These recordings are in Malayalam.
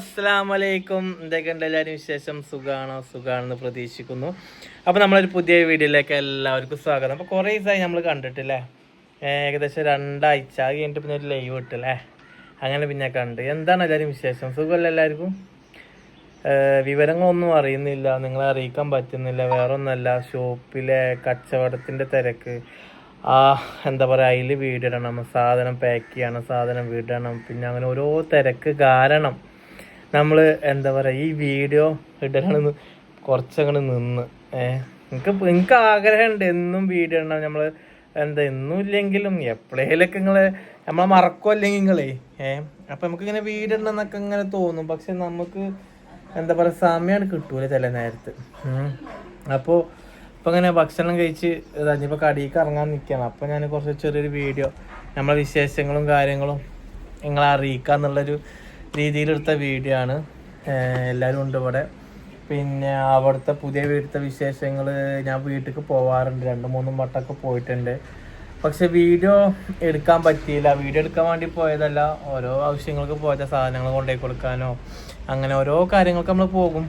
അസ്സാം വലൈക്കും എന്തൊക്കെയുണ്ട് എല്ലാവരും വിശേഷം? സുഖമാണോ സുഖമാണെന്ന് പ്രതീക്ഷിക്കുന്നു. അപ്പോൾ നമ്മളൊരു പുതിയ വീഡിയോയിലേക്ക് എല്ലാവർക്കും സ്വാഗതം. അപ്പോൾ കുറേ ദിവസമായി നമ്മൾ കണ്ടിട്ടില്ലേ? ഏകദേശം രണ്ടാഴ്ച. അത് കഴിഞ്ഞിട്ട് പിന്നെ ഒരു ലൈവ് ഇട്ടില്ലേ അങ്ങനെ പിന്നെ കണ്ട്. എന്താണ് എല്ലാവരും വിശേഷം? സുഖമല്ല എല്ലാവർക്കും? വിവരങ്ങളൊന്നും അറിയുന്നില്ല. നിങ്ങളെ അറിയിക്കാൻ പറ്റുന്നില്ല. വേറെ ഒന്നല്ല ഷോപ്പിലെ കച്ചവടത്തിന്റെ തിരക്ക്. ആ എന്താ പറയുക അതിൽ വീടിടണം. സാധനം പാക്ക് ചെയ്യണം സാധനം വീടണം. പിന്നെ അങ്ങനെ ഓരോ തിരക്ക് കാരണം നമ്മൾ എന്താ പറയുക ഈ വീഡിയോ ഇടണമെന്ന് കുറച്ചങ്ങനെ നിന്ന്. ഏഹ് എനിക്ക് എനിക്ക് ആഗ്രഹമുണ്ട് എന്നും വീഡിയോ ഉണ്ടാവും നമ്മൾ എന്താ എന്നും ഇല്ലെങ്കിലും എപ്പോഴേലൊക്കെ നിങ്ങൾ നമ്മളെ മറക്കോ അല്ലെങ്കിൽ നിങ്ങളേ ഏഹ് അപ്പം നമുക്കിങ്ങനെ വീഡിയോ ഉണ്ടെന്നൊക്കെ ഇങ്ങനെ തോന്നും. പക്ഷെ നമുക്ക് എന്താ പറയുക സമയമാണ് കിട്ടൂല ചില നേരത്ത്. അപ്പോൾ ഇപ്പം ഇങ്ങനെ ഭക്ഷണം കഴിച്ച് ഇനിയിപ്പോൾ കടിക്ക് ഇറങ്ങാൻ നിൽക്കുകയാണ് അപ്പോൾ ഞാൻ കുറച്ച് ചെറിയൊരു വീഡിയോ നമ്മളെ വിശേഷങ്ങളും കാര്യങ്ങളും നിങ്ങളെ അറിയിക്കുക എന്നുള്ളൊരു രീതിയിലെടുത്ത വീഡിയോ ആണ്. എല്ലാവരും ഉണ്ട് ഇവിടെ. പിന്നെ അവിടുത്തെ പുതിയ വീട്ടിലത്തെ വിശേഷങ്ങൾ ഞാൻ വീട്ടിലേക്ക് പോവാറുണ്ട്. രണ്ട് മൂന്നും വട്ടമൊക്കെ പോയിട്ടുണ്ട്. പക്ഷെ വീഡിയോ എടുക്കാൻ പറ്റിയില്ല. വീഡിയോ എടുക്കാൻ വേണ്ടി പോയതല്ല. ഓരോ ആവശ്യങ്ങൾക്ക് പോയത് സാധനങ്ങൾ കൊണ്ടുപോയി കൊടുക്കാനോ അങ്ങനെ ഓരോ കാര്യങ്ങൾക്ക് നമ്മൾ പോകും.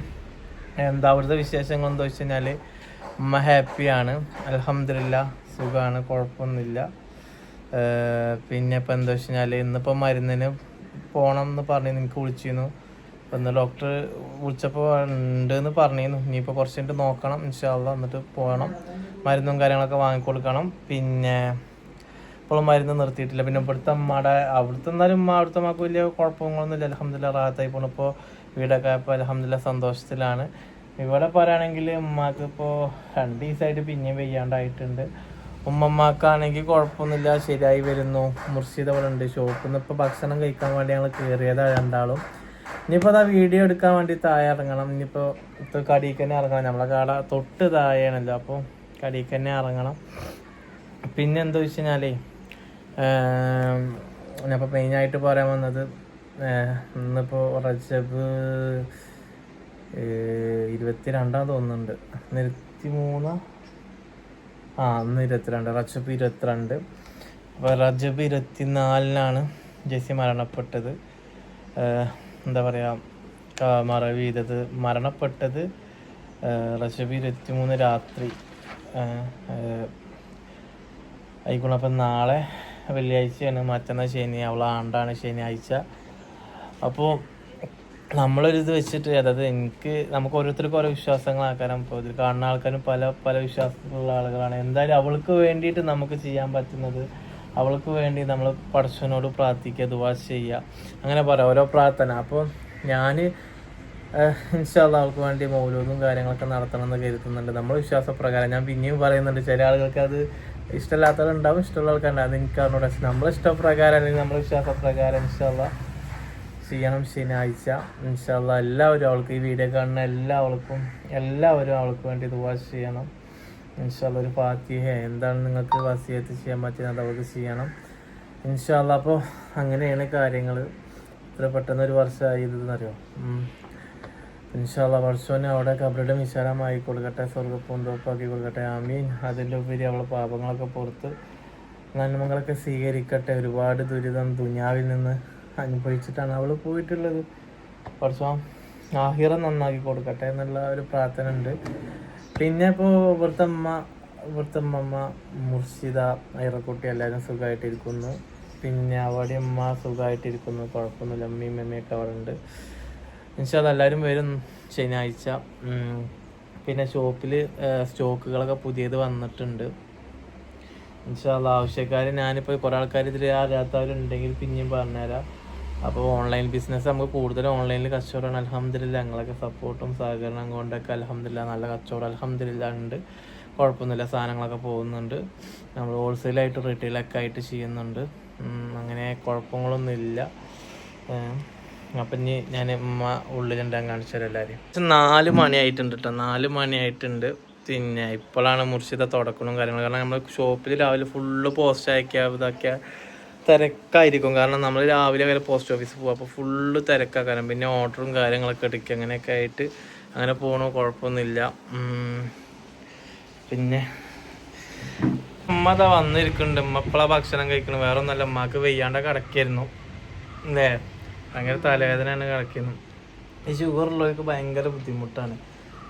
എന്താ അവിടുത്തെ വിശേഷങ്ങൾ എന്താ വെച്ച് കഴിഞ്ഞാൽ ഉമ്മ ഹാപ്പിയാണ് അലഹമില്ല സുഖമാണ് കുഴപ്പമൊന്നുമില്ല. പിന്നെ ഇപ്പം എന്താ വെച്ച് കഴിഞ്ഞാൽ ഇന്നിപ്പോൾ മരുന്നിന് പോകണം എന്ന് പറഞ്ഞു എനിക്ക് വിളിച്ചിരുന്നു. അപ്പം ഇന്ന് ഡോക്ടർ വിളിച്ചപ്പോൾ ഉണ്ട് എന്ന് പറഞ്ഞിരുന്നു. ഇനിയിപ്പോൾ കുറച്ച് കഴിഞ്ഞിട്ട് നോക്കണം ഇൻഷാല്ല എന്നിട്ട് പോകണം മരുന്നും കാര്യങ്ങളൊക്കെ വാങ്ങിക്കൊടുക്കണം. പിന്നെ ഇപ്പോഴും മരുന്ന് നിർത്തിയിട്ടില്ല. പിന്നെ ഇവിടുത്തെ അമ്മയുടെ അവിടുത്തെ എന്നാലും അവിടുത്തെ അമ്മയ്ക്ക് വലിയ കുഴപ്പങ്ങളൊന്നും ഇല്ല അലഹമ്മദില്ല റാഹത്തായി പോണു. ഇപ്പോൾ വീടൊക്കെ ആയപ്പോൾ അലഹമില്ല സന്തോഷത്തിലാണ്. ഇവിടെ പറയുകയാണെങ്കിൽ ഉമ്മാക്ക് ഇപ്പോൾ രണ്ട് ദിവസമായിട്ട് പിന്നെയും വെയ്യാണ്ടായിട്ടുണ്ട്. ഉമ്മമ്മക്കാണെങ്കിൽ കുഴപ്പമൊന്നുമില്ല. ശരിയായി വരുന്നു. മുർഷിദ് അവിടെ ഉണ്ട്. ഷോപ്പിൽ നിന്ന് ഇപ്പോൾ ഭക്ഷണം കഴിക്കാൻ വേണ്ടി ഞങ്ങൾ കയറിയതാണ് രണ്ടാളും. ഇനിയിപ്പോൾ അതാ വീഡിയോ എടുക്കാൻ വേണ്ടി താഴെ ഇറങ്ങണം. ഇനിയിപ്പോൾ ഇപ്പോൾ കടിക്ക് തന്നെ ഇറങ്ങണം. നമ്മളെ കട തൊട്ട് താഴെയാണല്ലോ. അപ്പോൾ കടിക്ക് തന്നെ ഇറങ്ങണം. പിന്നെ എന്താ വെച്ച് കഴിഞ്ഞാലേ ഞാനിപ്പോൾ മെയിനായിട്ട് പറയാൻ വന്നത് ഇന്നിപ്പോൾ റജബ് ഇരുപത്തി രണ്ടാം തോന്നുന്നുണ്ട്. ഇരുപത്തി മൂന്ന്? ആ അന്ന് ഇരുപത്തിരണ്ട് റജബ് ഇരുപത്തിരണ്ട്. അപ്പോൾ റജബ് ഇരുപത്തിനാലിനാണ് ജെസ്സി മരണപ്പെട്ടത്. എന്താ പറയുക മറവി ചെയ്തത്. മരണപ്പെട്ടത് റജബ് ഇരുപത്തി മൂന്ന് രാത്രി. ആയിക്കോണം അപ്പം നാളെ വെള്ളിയാഴ്ചയാണ് മറ്റന്നാൾ ശനി. അവളാണ്ടാണ് ശനിയാഴ്ച. അപ്പോൾ നമ്മളൊരു ഇത് വെച്ചിട്ട് അതായത് എനിക്ക് നമുക്ക് ഓരോരുത്തർക്കും ഓരോ വിശ്വാസങ്ങളാക്കാനും ഇപ്പോൾ ഇതിൽ കാണുന്ന ആൾക്കാരും പല പല വിശ്വാസത്തിലുള്ള ആളുകളാണ്. എന്തായാലും അവൾക്ക് വേണ്ടിയിട്ട് നമുക്ക് ചെയ്യാൻ പറ്റുന്നത് അവൾക്ക് വേണ്ടി നമ്മൾ പടച്ചവനോട് പ്രാർത്ഥിക്കുക ദുവാ ചെയ്യുക. അങ്ങനെ പറയാം ഓരോ പ്രാർത്ഥന. അപ്പോൾ ഞാൻ ഇൻഷാല്ല അവൾക്ക് വേണ്ടി മൗലൂദും കാര്യങ്ങളൊക്കെ നടത്തണം എന്ന് കരുതുന്നുണ്ട്. നമ്മൾ വിശ്വാസപ്രകാരം. ഞാൻ പിന്നെയും പറയുന്നുണ്ട് ചില ആളുകൾക്ക് അത് ഇഷ്ടമില്ലാത്തവരുണ്ടാവും ഇഷ്ടമുള്ള ആൾക്കാരുണ്ടാവും. എനിക്ക് അറിഞ്ഞൂടെ. നമ്മൾ ഇഷ്ടപ്രകാരം അല്ലെങ്കിൽ നമ്മുടെ വിശ്വാസപ്രകാരം ഇൻഷാല്ല ചെയ്യണം ശനിയാഴ്ച. ഇൻഷാല്ല എല്ലാവരും അവൾക്ക് ഈ വീഡിയോ കാണുന്ന എല്ലാവർക്കും എല്ലാവരും അവൾക്ക് വേണ്ടി ദുവാ ചെയ്യണം. ഇൻഷാല്ല ഒരു ഫാത്തിഹ എന്താണ് നിങ്ങൾക്ക് വസിയത്ത് ചെയ്യാൻ പറ്റുന്നത് അവൾക്ക് ചെയ്യണം. ഇൻഷാല്ല അപ്പോൾ അങ്ങനെയാണ് കാര്യങ്ങൾ ഇത്ര പെട്ടെന്ന് ഒരു വർഷമായി ഇതെന്നറിയോ? ഇൻഷാല്ല വർഷോനെ അവിടെ കബറിയുടെ വിശാലമായി കൊടുക്കട്ടെ സ്വർഗപ്പൂന്തോപ്പാക്കി കൊടുക്കട്ടെ ആമീൻ. അതിന്റെ ഉപരി അവളെ പാപങ്ങളൊക്കെ പുറത്ത് നന്മകളൊക്കെ സ്വീകരിക്കട്ടെ. ഒരുപാട് ദുരിതം ദുനിയാവിൽ നിന്ന് അനുഭവിച്ചിട്ടാണ് അവൾ പോയിട്ടുള്ളത്. കുറച്ചും ആഹിറ നന്നാക്കി കൊടുക്കട്ടെ എന്നുള്ള ഒരു പ്രാർത്ഥന ഉണ്ട് പിന്നെ ഇപ്പോൾ ഇവിടുത്തെ അമ്മ മുർഷിദ അയറക്കുട്ടി എല്ലാവരും സുഖമായിട്ടിരിക്കുന്നു. പിന്നെ അവിടെ അമ്മ സുഖമായിട്ടിരിക്കുന്നു. കുഴപ്പമൊന്നുമില്ല. അമ്മയും അമ്മയൊക്കെ അവിടെ ഉണ്ട്. എന്നുവെച്ചാൽ എല്ലാവരും വരും ശനിയാഴ്ച. പിന്നെ ഷോപ്പിൽ സ്റ്റോക്കുകളൊക്കെ പുതിയത് വന്നിട്ടുണ്ട്. എന്നുവെച്ചാൽ ആവശ്യക്കാർ ഞാനിപ്പോൾ കുറേ ആൾക്കാർ ഇതിൽ അറിയാത്തവരുണ്ടെങ്കിൽ പിന്നെയും പറഞ്ഞുതരാം. അപ്പോൾ ഓൺലൈൻ ബിസിനസ് നമുക്ക് കൂടുതൽ ഓൺലൈനിൽ കച്ചവടമാണ്. അലഹമ്മദില്ല ഞങ്ങളൊക്കെ സപ്പോർട്ടും സഹകരണം കൊണ്ടൊക്കെ അലഹമ്മദില്ല നല്ല കച്ചവടം അലഹമ്മദില്ല ഉണ്ട്. കുഴപ്പമൊന്നുമില്ല സാധനങ്ങളൊക്കെ പോകുന്നുണ്ട്. നമ്മൾ ഹോൾസെയിലായിട്ട് റീറ്റെയിലൊക്കെ ആയിട്ട് ചെയ്യുന്നുണ്ട്. അങ്ങനെ കുഴപ്പങ്ങളൊന്നുമില്ല. അപ്പം ഇനി ഞാൻ ഉമ്മ ഉള്ളിലുണ്ടാകാൻ കാണിച്ചു തരാം നാല് മണിയായിട്ടുണ്ട് കേട്ടോ നാല് മണിയായിട്ടുണ്ട് പിന്നെ ഇപ്പോഴാണ് മുർഷിദ തുടക്കണവും കാര്യങ്ങളും. കാരണം നമ്മൾ ഷോപ്പിൽ രാവിലെ ഫുള്ള് പോസ്റ്റ് അയക്കുക ഇതൊക്കെ തിരക്കായിരിക്കും. കാരണം നമ്മൾ രാവിലെ വരെ പോസ്റ്റ് ഓഫീസിൽ പോകും അപ്പോൾ ഫുള്ള് തിരക്കാക്കാരം. പിന്നെ ഓർഡറും കാര്യങ്ങളൊക്കെ എടുക്കുക. അങ്ങനെയൊക്കെ ആയിട്ട് അങ്ങനെ പോകണു കുഴപ്പമൊന്നുമില്ല. പിന്നെ ഉമ്മ അതാ വന്നിരിക്കുന്നുണ്ട്. ഉമ്മ ഇപ്പോഴാ ഭക്ഷണം കഴിക്കണം. വേറെ ഒന്നല്ല ഉമ്മക്ക് വെയ്യാണ്ട കിടക്കായിരുന്നു. അല്ലേ? ഭയങ്കര തലവേദനയാണ് കിടക്കുന്നു ഈ ഷുഗർ ഉള്ളവർക്ക് ഭയങ്കര ബുദ്ധിമുട്ടാണ്.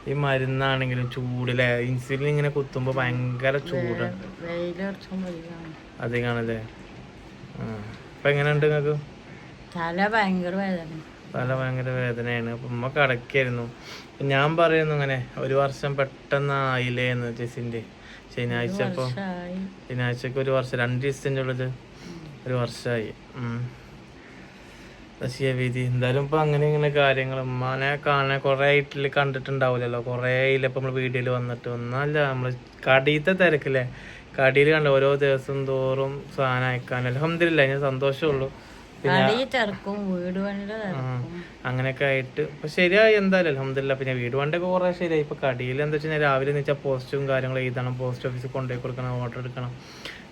ഈ മരുന്നാണെങ്കിലും ചൂടിലെ ഇൻസുലിൻ ഇങ്ങനെ കുത്തുമ്പോൾ ഭയങ്കര ചൂടാണ്. അധികമാണല്ലേ അപ്പം എങ്ങനെയുണ്ട് നിങ്ങൾക്ക് തല ഭയങ്കര വേദന തല ഭയങ്കര വേദനയാണ്. അപ്പം ഉമ്മ കടക്കായിരുന്നു. ഞാൻ പറയുന്നു ഇങ്ങനെ ഒരു വർഷം പെട്ടെന്ന് ആയില്ലേ എന്ന് ജെസിന്റെ ശനിയാഴ്ച അപ്പോൾ ശനിയാഴ്ചക്ക് ഒരു വർഷം രണ്ട് ദിവസത്തിന്റെ ഉള്ളത് ഒരു വർഷമായി റഷ്യ വീതി എന്തായാലും ഇപ്പൊ അങ്ങനെ ഇങ്ങനെ കാര്യങ്ങൾ ഉമ്മാനെ കാണാൻ കുറെ ആയിട്ടിൽ കണ്ടിട്ടുണ്ടാവില്ലല്ലോ കുറെ ആയില്ല ഇപ്പൊ നമ്മൾ വീഡിയോയിൽ വന്നിട്ട്. ഒന്നല്ല നമ്മൾ കടീത്തെ തിരക്കില്ലേ? കടിയിൽ കണ്ട ഓരോ ദിവസം തോറും സാധനം അയക്കാൻ അലഹമില്ല ഞാൻ സന്തോഷമുള്ളൂ. അങ്ങനെയൊക്കെ ആയിട്ട്. ഇപ്പൊ ശരിയായി എന്തായാലും അലഹമില്ല പിന്നെ വീട് വണ്ടൊക്കെ കുറെ ശരിയായി. ഇപ്പൊ കടിയിൽ എന്താ വെച്ചാൽ രാവിലെ എന്ന് വെച്ചാൽ പോസ്റ്റും കാര്യങ്ങളും എഴുതണം പോസ്റ്റ് ഓഫീസിൽ കൊണ്ടുപോയി കൊടുക്കണം ഓർഡർ എടുക്കണം.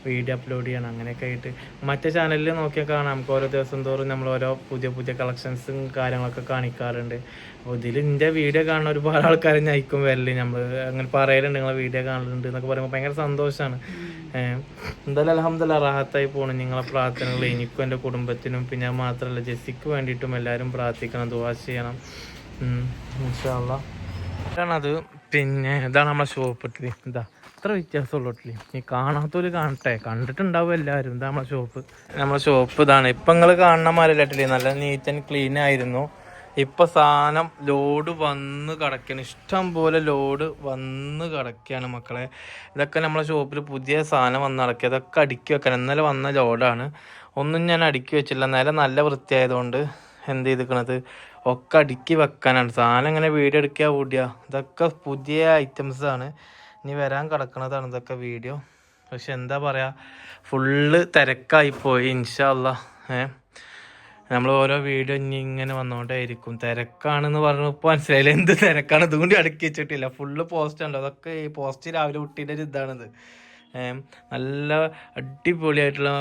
വീഡിയോ അപ്ലോഡ് ചെയ്യണം അങ്ങനെയൊക്കെ ആയിട്ട്. മറ്റേ ചാനലിൽ നോക്കിയാൽ കാണാം. നമുക്ക് ഓരോ ദിവസം തോറും നമ്മൾ ഓരോ പുതിയ പുതിയ കളക്ഷൻസും കാര്യങ്ങളൊക്കെ കാണിക്കാറുണ്ട്. അപ്പോൾ ഇതിൽ എന്റെ വീഡിയോ കാണുന്ന ഒരുപാട് ആൾക്കാർ ഞയിക്കും വരൽ. നമ്മൾ അങ്ങനെ പറയലുണ്ട് നിങ്ങളെ വീഡിയോ കാണലുണ്ട് എന്നൊക്കെ പറയുമ്പോൾ ഭയങ്കര സന്തോഷമാണ് എന്തായാലും അലഹമ്മദല്ല റാഹത്തായി പോകണം നിങ്ങളെ പ്രാർത്ഥനകൾ എനിക്കും എന്റെ കുടുംബത്തിനും പിന്നെ മാത്രമല്ല ജെസ്സിക്ക് വേണ്ടിയിട്ടും എല്ലാവരും പ്രാർത്ഥിക്കണം ദുവാ ചെയ്യണം. ഇൻഷാല്ല ഇതാണത് പിന്നെ ഇതാണ് നമ്മളെ ഷോപ്പ് ഇട്ടത്. എന്താ അത്ര വ്യത്യാസമുള്ളൂ ഇഡ്ഡലി ഈ കാണാത്തവര് കാണട്ടെ. കണ്ടിട്ടുണ്ടാവും എല്ലാവരും. ഇതാ നമ്മളെ ഷോപ്പ് നമ്മളെ ഷോപ്പ് ഇതാണ്. ഇപ്പം നിങ്ങൾ കാണണ മാരല്ല ഇഡ്ഡലി നല്ല നീറ്റ് ആൻഡ് ക്ലീൻ ആയിരുന്നു. ഇപ്പൊ സാധനം ലോഡ് വന്ന് കിടക്കാണ്. ഇഷ്ടം പോലെ ലോഡ് വന്ന് കിടക്കുകയാണ് മക്കളെ. ഇതൊക്കെ നമ്മളെ ഷോപ്പിൽ പുതിയ സാധനം വന്ന് കിടക്കുക ഇതൊക്കെ അടുക്കി വെക്കാൻ ഇന്നലെ വന്ന ലോഡാണ്. ഒന്നും ഞാൻ അടുക്കി വെച്ചില്ല. നേരെ നല്ല വൃത്തിയായതുകൊണ്ട് എന്ത് ചെയ്തിക്കണത്? ഒക്കെ അടുക്കി വെക്കാനാണ്. സാധനം ഇങ്ങനെ വീഡിയോ എടുക്കുക ഓടിയ ഇതൊക്കെ പുതിയ ഐറ്റംസ് ആണ്. ഇനി വരാൻ കിടക്കണതാണ് ഇതൊക്കെ വീഡിയോ പക്ഷെ എന്താ പറയാ ഫുള്ള് തിരക്കായി പോയി ഏ? നമ്മൾ ഓരോ വീഡിയോ ഇനി ഇങ്ങനെ വന്നുകൊണ്ടേയിരിക്കും തിരക്കാണെന്ന് പറഞ്ഞപ്പോൾ മനസ്സിലായില്ല? എന്ത് തിരക്കാണ്? ഇതുകൊണ്ട് അടുക്കി വെച്ചിട്ടില്ല. ഫുള്ള് പോസ്റ്റ് ഉണ്ട് അതൊക്കെ ഈ പോസ്റ്റ് രാവിലെ കുട്ടീന്റെ ഒരു ഇതാണിത്. നല്ല അടിപൊളിയായിട്ടുള്ള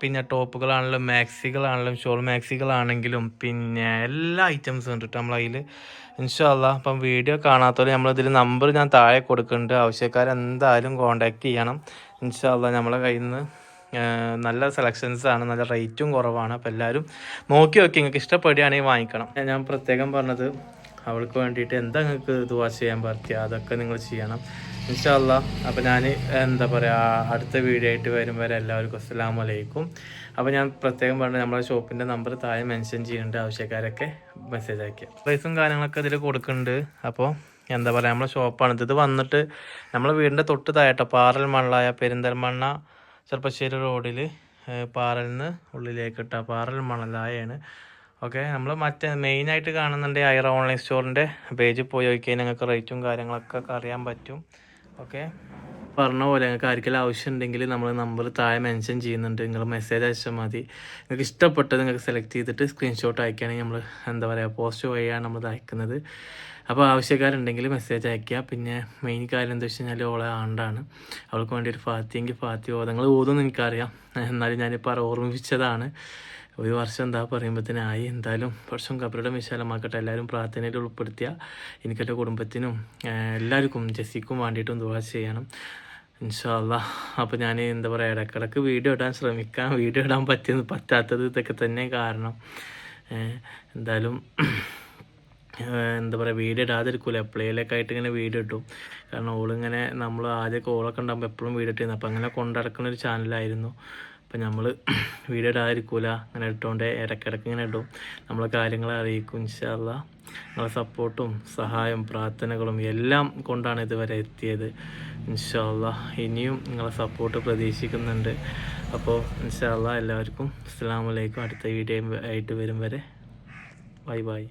പിന്നെ ടോപ്പുകളാണെങ്കിലും മാക്സികളാണെങ്കിലും ഷോൾ മാക്സികളാണെങ്കിലും പിന്നെ എല്ലാ ഐറ്റംസും ഉണ്ട് കേട്ടോ നമ്മളതിൽ ഇൻഷാല്ല അപ്പം വീഡിയോ കാണാത്തവർ നമ്മളിതിൽ നമ്പർ ഞാൻ താഴെ കൊടുക്കുന്നുണ്ട്. ആവശ്യക്കാരെന്തായാലും കോണ്ടാക്ട് ചെയ്യണം. ഇൻഷാല്ല നമ്മളെ കയ്യിൽ നിന്ന് നല്ല സെലക്ഷൻസ് ആണ് നല്ല റേറ്റും കുറവാണ്. അപ്പോൾ എല്ലാവരും നോക്കി നോക്കി നിങ്ങൾക്ക് ഇഷ്ടപ്പെടുകയാണെങ്കിൽ വാങ്ങിക്കണം. ഞാൻ പ്രത്യേകം പറഞ്ഞത് അവൾക്ക് വേണ്ടിയിട്ട് എന്താ നിങ്ങൾക്ക് ദുവാ ചെയ്യാൻ പറ്റിയ? അതൊക്കെ നിങ്ങൾ ചെയ്യണം. ഇൻഷാല്ല അപ്പോൾ ഞാൻ എന്താ പറയുക അടുത്ത വീഡിയോ ആയിട്ട് വരും വരെ എല്ലാവർക്കും അസ്സലാമു വലൈക്കും അപ്പോൾ ഞാൻ പ്രത്യേകം പറഞ്ഞു നമ്മളെ ഷോപ്പിന്റെ നമ്പർ താഴെ മെൻഷൻ ചെയ്യുന്നുണ്ട് ആവശ്യക്കാരൊക്കെ മെസ്സേജ് അയക്കുക പ്രൈസും കാര്യങ്ങളൊക്കെ ഇതിൽ കൊടുക്കുന്നുണ്ട് അപ്പോൾ എന്താ പറയുക നമ്മളെ ഷോപ്പാണ് ഇത് വന്നിട്ട് നമ്മളെ വീടിന്റെ തൊട്ട് താഴെട്ടോ പാറൽ മണ്ണായ പെരിന്തൽമണ്ണ ചെറുപ്പശ്ശേരി റോഡിൽ പാറലിൽ നിന്ന് ഉള്ളിലേക്ക് ഇട്ട പാറൽ മണലായാണ്. ഓക്കെ നമ്മൾ മറ്റേ മെയിനായിട്ട് കാണുന്നുണ്ട് ഐറ ഓൺലൈൻ സ്റ്റോറിന്റെ പേജിൽ പോയി നോക്കിയാൽ നിങ്ങൾക്ക് റേറ്റും കാര്യങ്ങളൊക്കെ അറിയാൻ പറ്റും. ഓക്കെ പറഞ്ഞ പോലെ നിങ്ങൾക്ക് ആർക്കെങ്കിലും ആവശ്യം ഉണ്ടെങ്കിൽ നമ്മൾ നമ്പർ താഴെ മെൻഷൻ ചെയ്യുന്നുണ്ട്. നിങ്ങൾ മെസ്സേജ് അയച്ചാൽ മതി. നിങ്ങൾക്ക് ഇഷ്ടപ്പെട്ടത് നിങ്ങൾക്ക് സെലക്ട് ചെയ്തിട്ട് സ്ക്രീൻഷോട്ട് അയക്കുകയാണെങ്കിൽ നമ്മൾ എന്താ പറയുക പോസ്റ്റ് വഴിയാണ് നമ്മൾ അയക്കുന്നത്. അപ്പോൾ ആവശ്യക്കാരുണ്ടെങ്കിൽ മെസ്സേജ് അയക്കുക. പിന്നെ മെയിൻ കാര്യം എന്താ വെച്ച് കഴിഞ്ഞാൽ ഓളെ ആണ്ടാണ്. അവൾക്ക് വേണ്ടി ഒരു ഫാത്തിയെങ്കിൽ ഫാത്തി ഓതങ്ങൾ ഓതുമെന്ന് എനിക്കറിയാം. എന്നാലും ഞാനിപ്പോൾ ഓർമ്മിപ്പിച്ചതാണ്. ഒരു വർഷം എന്താ പറയുമ്പോഴത്തേനായി എന്തായാലും വർഷം കബറുടെ വിശാലമാക്കട്ടെ. എല്ലാവരും പ്രാർത്ഥനയിൽ ഉൾപ്പെടുത്തിയ. എനിക്കെന്റെ കുടുംബത്തിനും എല്ലാവർക്കും ജെസ്സിക്കും വേണ്ടിയിട്ടും ദുവാ ചെയ്യണം. ഇൻഷാല്ല അപ്പോൾ ഞാൻ എന്താ പറയുക ഇടയ്ക്കിടയ്ക്ക് വീഡിയോ ഇടാൻ ശ്രമിക്കാം. വീഡിയോ ഇടാൻ പറ്റിയത് പറ്റാത്തത് ഇതൊക്കെ തന്നെ കാരണം. എന്തായാലും എന്താ പറയുക വീഡിയോ ഇടാതിരിക്കൂല. എപ്പോഴേലൊക്കെ ആയിട്ട് ഇങ്ങനെ വീഡിയോ ഇട്ടു കാരണം ഓളിങ്ങനെ നമ്മൾ ആദ്യമൊക്കെ ഓളൊക്കെ ഉണ്ടാകുമ്പോൾ എപ്പോഴും വീഡിയോ ഇട്ടിരുന്നു. അപ്പോൾ അങ്ങനെ കൊണ്ടടക്കുന്ന ഒരു ചാനലായിരുന്നു. അപ്പം നമ്മൾ വീഡിയോ ഇടാതിരിക്കൂല അങ്ങനെ ഇട്ടുകൊണ്ട് ഇടക്കിടക്ക് ഇങ്ങനെ ഇടും. നമ്മളെ കാര്യങ്ങളെ അറിയിക്കും ഇൻഷാല്ല നിങ്ങളെ സപ്പോർട്ടും സഹായം പ്രാർത്ഥനകളും എല്ലാം കൊണ്ടാണ് ഇതുവരെ എത്തിയത്. ഇൻഷാല്ല ഇനിയും നിങ്ങളെ സപ്പോർട്ട് പ്രതീക്ഷിക്കുന്നുണ്ട്. അപ്പോൾ ഇൻഷാല്ല എല്ലാവർക്കും അസ്സാം വലൈക്കും അടുത്ത വീഡിയോ ആയിട്ട് വരും വരെ. Bye bye.